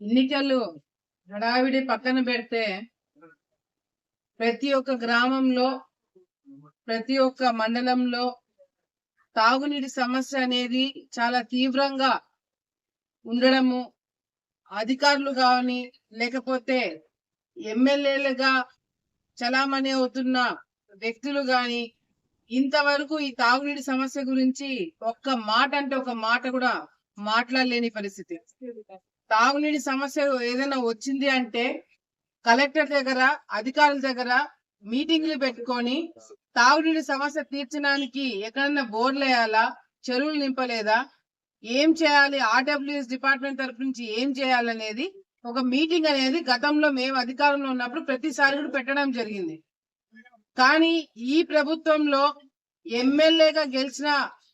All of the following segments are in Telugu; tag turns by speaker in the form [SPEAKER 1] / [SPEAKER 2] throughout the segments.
[SPEAKER 1] ఎన్నికలు హడావిడి పక్కన పెడితే ప్రతి ఒక్క గ్రామంలో ప్రతి ఒక్క మండలంలో తాగునీటి సమస్య అనేది చాలా తీవ్రంగా ఉండడము అధికారులు కానీ లేకపోతే ఎమ్మెల్యేలుగా చలామణి అవుతున్న వ్యక్తులు గాని ఇంతవరకు ఈ తాగునీటి సమస్య గురించి ఒక్క మాట అంటే ఒక మాట కూడా మాట్లాడలేని పరిస్థితి. తాగునీటి సమస్య ఏదైనా వచ్చింది అంటే కలెక్టర్ దగ్గర అధికారుల దగ్గర మీటింగ్లు పెట్టుకొని తాగునీటి సమస్య తీర్చడానికి ఎక్కడన్నా బోర్లు వేయాలా? చెరువులు నింపలేదా? ఏం చేయాలి? ఆర్డబ్ల్యూఎస్ డిపార్ట్మెంట్ తరఫు నుంచి ఏం చేయాలనేది ఒక మీటింగ్ అనేది గతంలో మేము అధికారంలో ఉన్నప్పుడు ప్రతిసారి కూడా పెట్టడం జరిగింది. కానీ ఈ ప్రభుత్వంలో ఎమ్మెల్యేగా గెలిచిన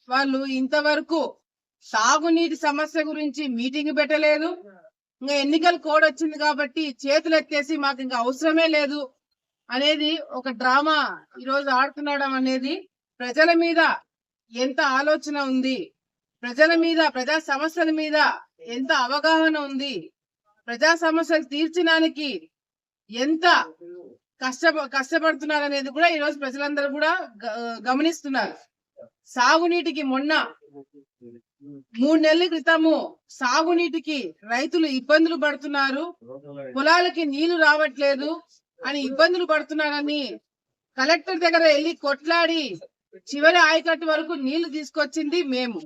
[SPEAKER 1] వాళ్ళు ఇంతవరకు సాగునీటి సమస్య గురించి మీటింగ్ పెట్టలేదు. ఇంకా ఎన్నికల కోడ్ వచ్చింది కాబట్టి చేతులు ఎత్తేసి మాకు ఇంకా అవసరమే లేదు అనేది ఒక డ్రామా ఈ రోజు ఆడుతున్నాడం అనేది ప్రజల మీద ఎంత ఆలోచన ఉంది? ప్రజల మీద ప్రజా సమస్యల మీద ఎంత అవగాహన ఉంది? ప్రజా సమస్యలు తీర్చడానికి ఎంత కష్ట కష్టపడుతున్నారు అనేది కూడా ఈ రోజు ప్రజలందరూ కూడా గ- గమనిస్తున్నారు. సాగునీటికి మొన్న మూడు నెలల క్రితము సాగునీటికి రైతులు ఇబ్బందులు పడుతున్నారు. పొలాలకి నీళ్ళు రావట్లేదు అని ఇబ్బందులు పడుతున్నారని కలెక్టర్ దగ్గర వెళ్ళి కొట్లాడి చివరి ఆయకట్టు వరకు నీళ్ళు తీసుకొచ్చింది మేము.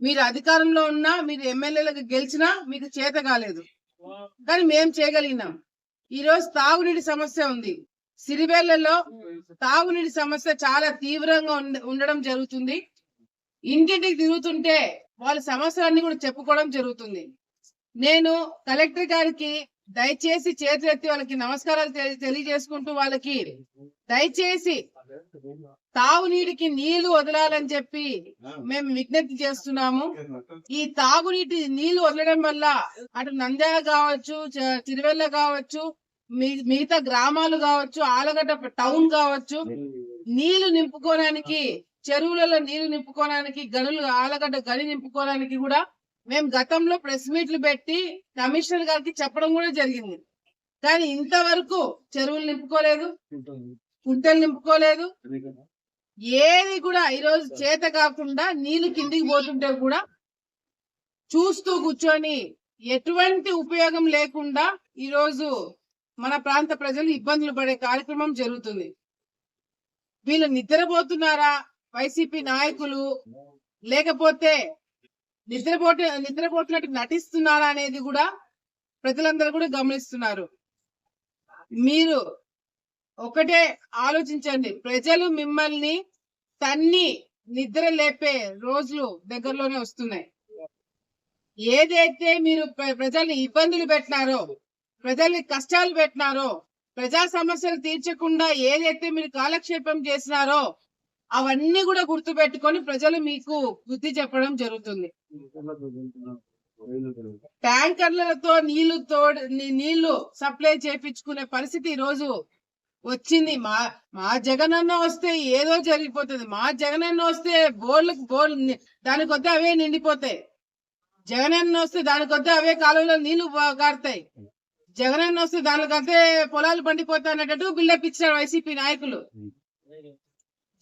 [SPEAKER 1] మీరు అధికారంలో ఉన్నా మీరు ఎమ్మెల్యేలకు గెలిచినా మీకు చేత కాలేదు. కానీ మేము చేయగలిగినాం. ఈ రోజు తాగునీటి సమస్య ఉంది. సిరిబెల్లలో తాగునీటి సమస్య చాలా తీవ్రంగా ఉండడం జరుగుతుంది. ఇంటింటికి తిరుగుతుంటే వాళ్ళ సమస్యలన్నీ కూడా చెప్పుకోవడం జరుగుతుంది. నేను కలెక్టర్ గారికి దయచేసి చేతులెత్తి వాళ్ళకి నమస్కారాలు తెలి- తెలియజేసుకుంటూ వాళ్ళకి దయచేసి తాగునీటికి నీళ్ళు వదలాలని చెప్పి మేము విజ్ఞప్తి చేస్తున్నాము. ఈ తాగునీటి నీళ్ళు వదలడం వల్ల అటు నంద్యాల కావచ్చు తిరువెల్ల కావచ్చు మిగతా గ్రామాలు కావచ్చు ఆలగడ్డ టౌన్ కావచ్చు నీళ్ళు నింపుకోవడానికి చెరువులలో నీళ్ళు నింపుకోవడానికి గనులు ఆలగడ్డ గని నింపుకోవడానికి కూడా మేము గతంలో ప్రెస్ మీట్లు పెట్టి కమిషనర్ గారికి చెప్పడం కూడా జరిగింది. కానీ ఇంతవరకు చెరువులు నింపుకోలేదు కుంటలు నింపుకోలేదు. ఏది కూడా ఈరోజు చేత కాకుండా నీళ్ళు కిందికి పోతుంటే కూడా చూస్తూ కూర్చొని ఎటువంటి ఉపయోగం లేకుండా ఈరోజు మన ప్రాంత ప్రజలు ఇబ్బందులు పడే కార్యక్రమం జరుగుతుంది. వీళ్ళు నిద్రపోతున్నారా? వైసీపీ నాయకులు లేకపోతే నిద్రపోట నిద్రపోతున్నట్టు నటిస్తున్నారా అనేది కూడా ప్రజలందరూ కూడా గమనిస్తున్నారు. మీరు ఒకటే ఆలోచించండి. ప్రజలు మిమ్మల్ని తన్ని నిద్ర లేపే రోజులు దగ్గరలోనే వస్తున్నాయి. ఏదైతే మీరు ప్రజల్ని ఇబ్బందులు పెట్టినారో ప్రజల్ని కష్టాలు పెట్టినారో ప్రజా సమస్యలు తీర్చకుండా ఏదైతే మీరు కాలక్షేపం చేసినారో అవన్నీ కూడా గుర్తు పెట్టుకొని ప్రజలు మీకు బుద్ధి చెప్పడం జరుగుతుంది. ట్యాంకర్లతో నీళ్ళు తోడు నీళ్ళు సప్లై చేపించుకునే పరిస్థితి ఈ రోజు వచ్చింది. మా మా జగనన్న వస్తే ఏదో జరిగిపోతుంది. మా జగనన్న వస్తే బోర్లకు బోర్ దాని వద్ద అవే నిండిపోతాయి. జగనన్న వస్తే దాని కొద్ది అవే కాలువలో నీళ్ళు కారుతాయి. జగనన్న వస్తే దానికంతే పొలాలు పండిపోతాయి అనేటట్టు బిల్డప్ ఇచ్చారు వైసీపీ నాయకులు.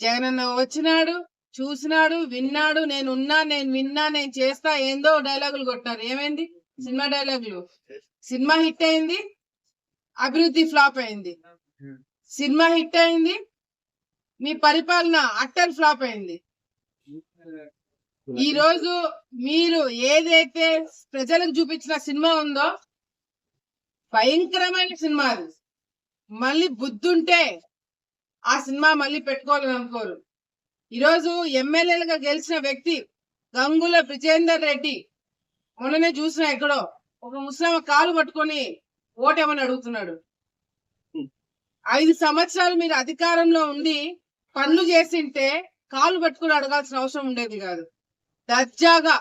[SPEAKER 1] జగనన్న వచ్చినాడు చూసినాడు విన్నాడు నేను ఉన్నా నేను విన్నా నేను చేస్తా ఏందో డైలాగులు కొట్టారు ఏమైంది? సినిమా డైలాగులు. సినిమా హిట్ అయింది అభివృద్ధి ఫ్లాప్ అయింది. సినిమా హిట్ అయింది మీ పరిపాలన అట్టర్ ఫ్లాప్ అయింది. ఈ రోజు మీరు ఏదైతే ప్రజలకు చూపించిన సినిమా ఉందో భయంకరమైన సినిమా అది. మళ్ళీ బుద్ధుంటే ఆ సినిమా మళ్ళీ పెట్టుకోవాలని అనుకోరు. ఈరోజు ఎమ్మెల్యేలుగా గెలిచిన వ్యక్తి గంగుల బ్రిజేందర్ రెడ్డి మొన్ననే చూసిన ఎక్కడో ఒక ముస్లిం కాలు పట్టుకొని ఓటేమని అడుగుతున్నాడు. ఐదు సంవత్సరాలు మీరు అధికారంలో ఉండి పనులు చేసింటే కాలు పట్టుకుని అడగాల్సిన అవసరం ఉండేది కాదు. దర్జాగా